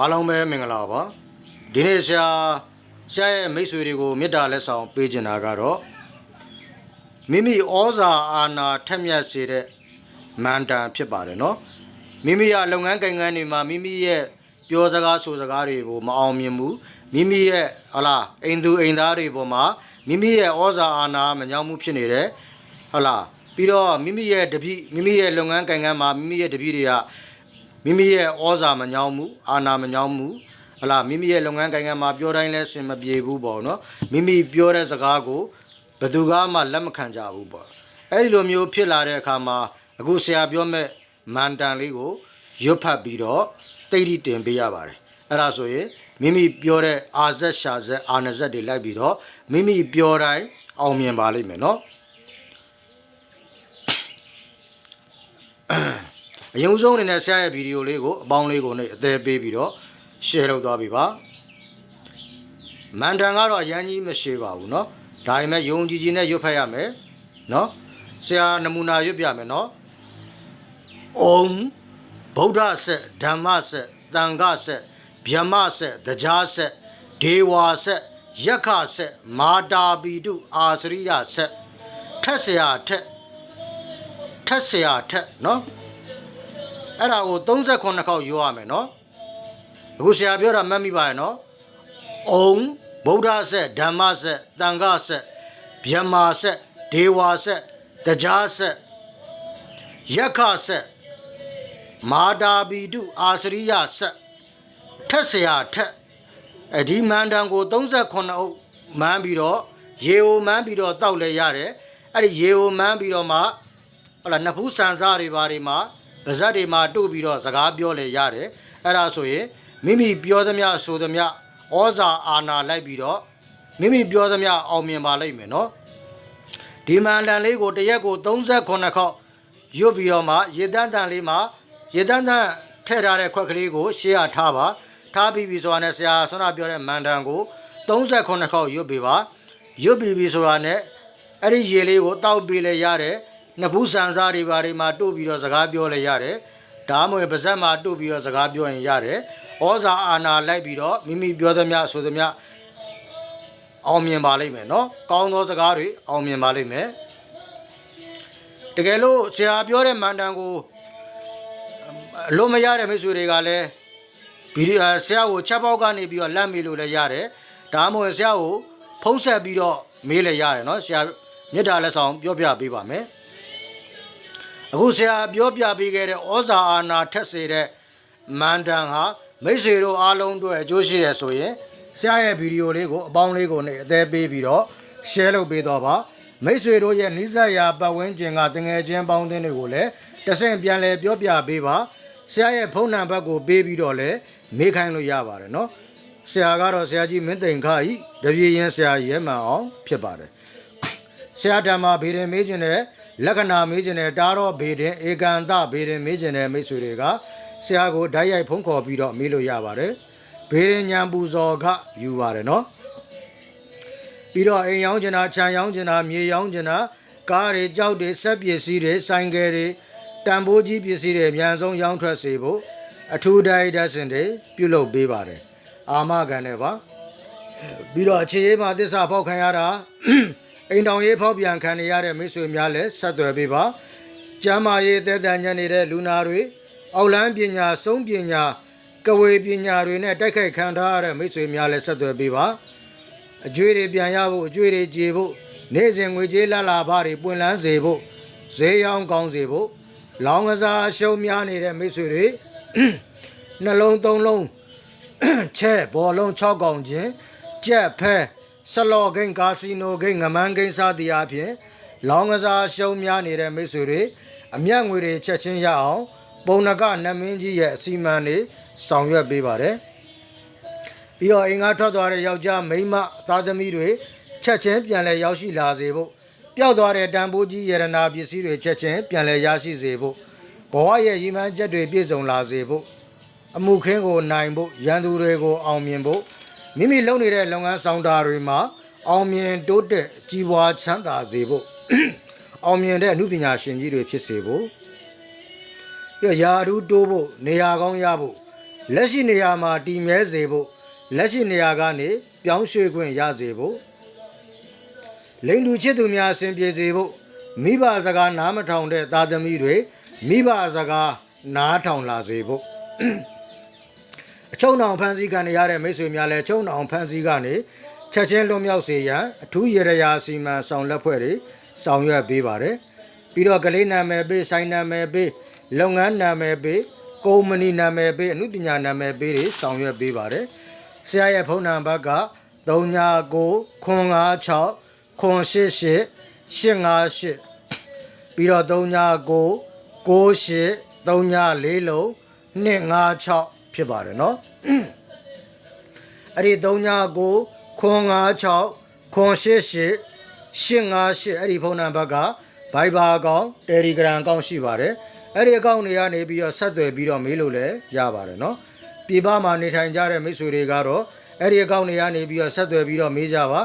အားလုံးပဲမင်္ဂလာပါဒီနေ့ဆရာဆရာရဲ့မိတ်ဆွေတွေကိုမေတ္တာလက်ဆောင်ပေးချင်တာကတော့မိမိဩဇာအာဏာထက်မြက်စေတဲ့မန္တန်ဖြစ်ပါတယ်နော်မိမိရလုပ်ငန်းကိန်းဂန်းတွေမှာမိမိရဲ့ပြောစကားဆိုစကားတွေကိုမအောင်မြင်ဘူးမိမိရဲ့ဟလာအိမ်သူအိမ်သားတွေပေါ်မှာမိမိရဲ့ဩဇာအာဏာမညောင်းမှုဖြစ်နေတယ်ဟုတ်လားပြီးတော့မိမိရဲ့တပည့်မိမိရဲ့လုပ်ငန်းကိန်းဂန်းမှာမိမိရဲ့တပည့်တွေက မိမိရဲ့ဩဇာမညောင်းမှုအာဏာမညောင်းမှုဟလာမိမိရဲ့လုပ်ငန်းကိုင်ငံမှာပြောတိုင်းလဲစင်မပြေဘူးပေါ့နော်မိမိပြောတဲ့စကားကိုဘယ်သူကမှလက်မခံကြဘူးပေါ့အဲ့ဒီလိုမျိုးဖြစ်လာတဲ့အခါမှာအခုဆရာပြောမဲ့မန်တန်လေးကိုရွတ်ဖတ်ပြီးတော့တိတ်တိတင်ပေးရပါတယ်အဲ့ဒါဆိုရင်မိမိပြောတဲ့အာဇက်ရှာဇက်အာနဇက်တွေလိုက်ပြီးတော့မိမိပြောတိုင်းအောင်မြင်ပါလိမ့်မယ်နော် အရင်ဆုံးအနေနဲ့ဆရာရဲ့ဗီဒီယိုလေးကိုအပေါင်းလေးကိုနဲ့အသေးပေးပြီးတော့ share လုပ်သွားပြီပါမန်တန်ကတော့အရန်ကြီးမရှိပါဘူးเนาะဒါပေမဲ့ယုံကြည်ကြည်နဲ့ရွတ်ဖတ်ရမယ်เนาะဆရာနမူနာရွတ်ပြမယ်เนาะအုံဗုဒ္ဓဆက်ဓမ္မဆက်တန်ခဆက်ဗျမဆက်တရားဆက်ဒေဝါဆက်ယက္ခဆက်မာတာပီတုအာစရိယဆက်ထက်ဆရာထက်ထက်ဆရာထက်เนาะ အဲ့ဒါကို38ခေါက်ယူရမယ်နော်အခုဆရာပြောတာမှတ်မိပါရဲ့နော်အုံဗုဒ္ဓဆက်ဓမ္မဆက်တန်ခဆက်ဗျမာဆက်ဒေဝါဆက်တရားဆက်ယက္ခဆက်မာတာပီတုအာစရိယဆက်ထက်ဆရာထက်အဒီမန္တန်ကို38အုပ်မန်းပြီးတော့ရေအိုမန်းပြီးတော့တောက်လဲရတယ်အဲ့ဒီရေအိုမန်းပြီးတော့မှဟုတ်လားနှစ်ဖူးဆန်စားတွေဘာတွေမှာ ဗဇက်တွေမှာတို့ပြီးတော့စကားပြောလဲရတယ်အဲ့ဒါဆိုရင်မိမိပြောသမျှဆိုသမျှဩဇာအာဏာလိုက်ပြီးတော့မိမိပြောသမျှအောင်မြင်ပါလိမ့်မယ်နော်ဒီမန္တန်လေးကိုတစ်ရက်ကို38ခေါက်ရွတ်ပြီးတော့မှရေတန်းတန်လေးမှာရေတန်းတန်ထည့်ထားတဲ့ခွက်ကလေးကိုရှေ့ရထားပါထားပြီးပြီဆိုတာနဲ့ဆရာဆွမ်းနာပြောတဲ့မန္တန်ကို38ခေါက်ရွတ်ပြီးပါရွတ်ပြီးပြီဆိုတာနဲ့အဲ့ဒီရေလေးကိုတောက်ပေးလဲရတယ် နှစ်ဘူးဆန်စားတွေဘာတွေမှာတို့ပြီးတော့စကားပြောလဲရတယ်ဒါမှမဟုတ်ပါဇက်မှာတို့ပြီးတော့စကားပြောရင်ရတယ်ဩဇာအာဏာလိုက်ပြီးတော့မိမိပြောသမျှဆိုသမျှအောင်မြင်ပါလိမ့်မယ်နော်ကောင်းသောစကားတွေအောင်မြင်ပါလိမ့်မယ်တကယ်လို့ဆရာပြောတဲ့မန်တန်ကိုအလို့မရတဲ့မိတ်ဆွေတွေကလည်းဗီဒီယိုဆရာကိုချက်ပေါက်ကနေပြီးတော့လမ်းမေးလို့လည်းရတယ်ဒါမှမဟုတ်ဆရာကိုဖုံးဆက်ပြီးတော့မေးလည်းရတယ်နော်ဆရာမြတ်တာလက်ဆောင်ပြောပြပေးပါမယ် အခုဆရာပြောပြပေးခဲ့တဲ့ဩဇာအာဏာထက်စေတဲ့မန္တန်ဟာမိတ်ဆွေတို့အားလုံးအတွက်အကျိုးရှိတယ်ဆိုရင်ဆရာရဲ့ဗီဒီယိုလေးကိုအပေါင်းလေးကိုနဲ့အသေးပေးပြီးတော့ share လုပ်ပေးတော့ပါမိတ်ဆွေတို့ရဲ့နိစ္စရာပတ်ဝန်းကျင်ကတငယ်ချင်းပေါင်းသင်းတွေကိုလည်းတဆင့်ပြန်လဲပြောပြပေးပါဆရာရဲ့ဖုန်းနံပါတ်ကိုပေးပြီးတော့လည်းမေးခိုင်းလို့ရပါတယ်နော်ဆရာကတော့ဆရာကြီးမင်းသိန်ခါဤတပြေရင်ဆရာရဲမှန်အောင်ဖြစ်ပါတယ်ဆရာဓမ္မဘေဒင်မေးခြင်းနဲ့ လက္ခဏာမေးခြင်းနဲ့တားတော့ဘေဒင်ဧကန်တဘေဒင်မေးခြင်းနဲ့မိတ်ဆွေတွေကဆရာကိုဓာတ်ရိုက်ဖုံးခေါ်ပြီးတော့မေးလို့ရပါတယ်ဘေဒင်ညံပူဇော်ခယူပါတယ်နော်ပြီးတော့အိမ်ရောင်းချင်တာခြံရောင်းချင်တာမြေရောင်းချင်တာကားတွေကြောက်တွေစက်ပစ္စည်းတွေဆိုင်ကယ်တွေတန်ဖိုးကြီးပစ္စည်းတွေအများဆုံးရောင်းထွက်စေဖို့အထူးဒိုင်ဒက်စင်တွေပြုလုပ်ပေးပါတယ်အာမခံတယ်ပါပြီးတော့အခြေရေးမှာသစ္စာဖောက်ခံရတာ အိမ်တောင်ရေးဖောက်ပြန်ခံနေရတဲ့မိတ်ဆွေများလည်းဆက်သွယ်ပေးပါကျမ်းမာရေးသက်တမ်းညံနေတဲ့လူနာတွေအောက်လန်းပညာစုံးပညာကဝေပညာတွေနဲ့တိုက်ခိုက်ခံထားရတဲ့မိတ်ဆွေများလည်းဆက်သွယ်ပေးပါအကျွေးတွေပြန်ရဖို့အကျွေးတွေကြေဖို့နေ့စဉ်ငွေကြေးလာလာဘာတွေပွင့်လန်းစေဖို့ဈေးရောင်းကောင်းစေဖို့လောင်းကစားအရှုံးများနေတဲ့မိတ်ဆွေတွေနှလုံးသုံးလုံးချဲဘောလုံး6កောင်ချင်းကြက်ဖဲ ဆလော့ဂိမ်းကာစီနိုဂိမ်းငမန်းဂိမ်းစသည်အပြင်လောင်းကစားရှုံးများနေတဲ့မိတ်ဆွေတွေအမျက်ငွေတွေချက်ချင်းရအောင် ပုံနကနတ်မင်းကြီးရဲ့အစီအမံတွေဆောင်ရွက်ပေးပါတယ်ပြီးတော့အင်္ဂါထွက်သွားတဲ့ယောက်ျားမိန်းမသားသမီးတွေချက်ချင်းပြန်လဲရောက်ရှိလာစေဖို့ပျောက်သွားတဲ့တန်ဖိုးကြီးယရနာပစ္စည်းတွေချက်ချင်းပြန်လဲရရှိစေဖို့ဘဝရဲ့ရည်မှန်းချက်တွေပြည့်စုံလာစေဖို့အမှုခင်းကိုနိုင်ဖို့ရန်သူတွေကိုအောင်မြင်ဖို့ မိမိလုပ်နေတဲ့လုပ်ငန်းဆောင်တာတွေမှာအောင်မြင်တိုးတက်ကြီးပွားချမ်းသာစေဖို့အောင်မြင်တဲ့အမှုပညာရှင်ကြီးတွေဖြစ်စေဖို့ပြီးတော့ယာဓုတိုးဖို့နေရာကောင်းရဖို့လက်ရှိနေရာမှာတည်မြဲစေဖို့လက်ရှိနေရာကနေပြောင်းရွှေ့ခွင့်ရစေဖို့လိန်လူချစ်သူများအစဉ်ပြေစေဖို့မိဘစကားနားမထောင်တဲ့သားသမီးတွေမိဘစကားနားထောင်လာစေဖို့ အချုံနောင်ဖန်စည်းကနေရတဲ့မိတ်ဆွေများလည်းချုံနောင်ဖန်စည်းကနေချက်ချင်းလွန်မြောက်စေရန်အထူးရေရရာစီမံဆောင်လက်ဖွဲ့တွေဆောင်ရွက်ပေးပါတယ်ပြီးတော့ကလေးနာမည်ပေးဆိုင်နာမည်ပေးလုပ်ငန်းနာမည်ပေးကုမ္ပဏီနာမည်ပေးအမှုပညာနာမည်ပေးတွေဆောင်ရွက်ပေးပါတယ်ဆရာရဲ့ဖုန်းနံပါတ်က39 956 988 858ပြီးတော့39 98 38လုံး256 ဖြစ်ပါတယ်เนาะ အဲ့ဒီ39ခွန်56ခွန်88 858အဲ့ဒီဖုန်းနံပါတ်က Viber အကောင့် Telegram အကောင့်ရှိပါတယ်အဲ့ဒီအကောင့်တွေကနေပြီးတော့ဆက်သွယ်ပြီးတော့မေးလို့လည်းရပါတယ်เนาะပြည်ပမှာနေထိုင်ကြတဲ့မိတ်ဆွေတွေကတော့အဲ့ဒီအကောင့်တွေကနေပြီးတော့ဆက်သွယ်ပြီးတော့မေးကြပါ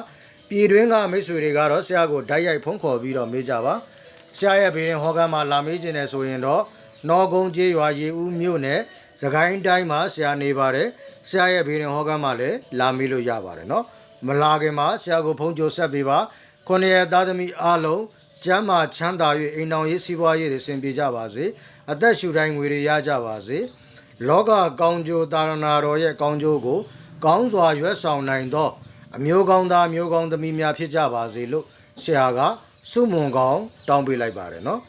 ပြည်တွင်းကမိတ်ဆွေတွေကတော့ဆရာကိုဓာတ်ရိုက်ဖုန်းခေါ်ပြီးတော့မေးကြပါဆရာရဲ့ဘေးရင်ဟောကမ်းမှာလာမေးခြင်းနဲ့ဆိုရင်တော့နော်ကုန်းကျေးရွာရေဦးမြို့နယ် သခိုင်းတိုင်းမှာဆရာနေပါတယ်ဆရာရဲ့ဘေးရင်ဟောကမ်းမှာလည်းလာမေးလို့ရပါတယ်နော်မလာခင်မှာဆရာကိုဖုန်းကြိုဆက်ပေးပါခုနှစ်ရက်သားသမီးအားလုံးကျမ်းမာချမ်းသာ၍အိမ်တော်ရေးစီးပွားရေးတွေဆင်ပြေကြပါစေအသက်ရှူတိုင်းငွေတွေရကြပါစေလောကကောင်းကျိုးတာရဏတော်ရဲ့ကောင်းကျိုးကို ကောင်းစွာရွက်ဆောင်နိုင်သောအမျိုးကောင်းသားမျိုးကောင်းသမီးများဖြစ်ကြပါစေလို့ဆရာကစုမွန်ကောင်းတောင်းပေးလိုက်ပါတယ်နော်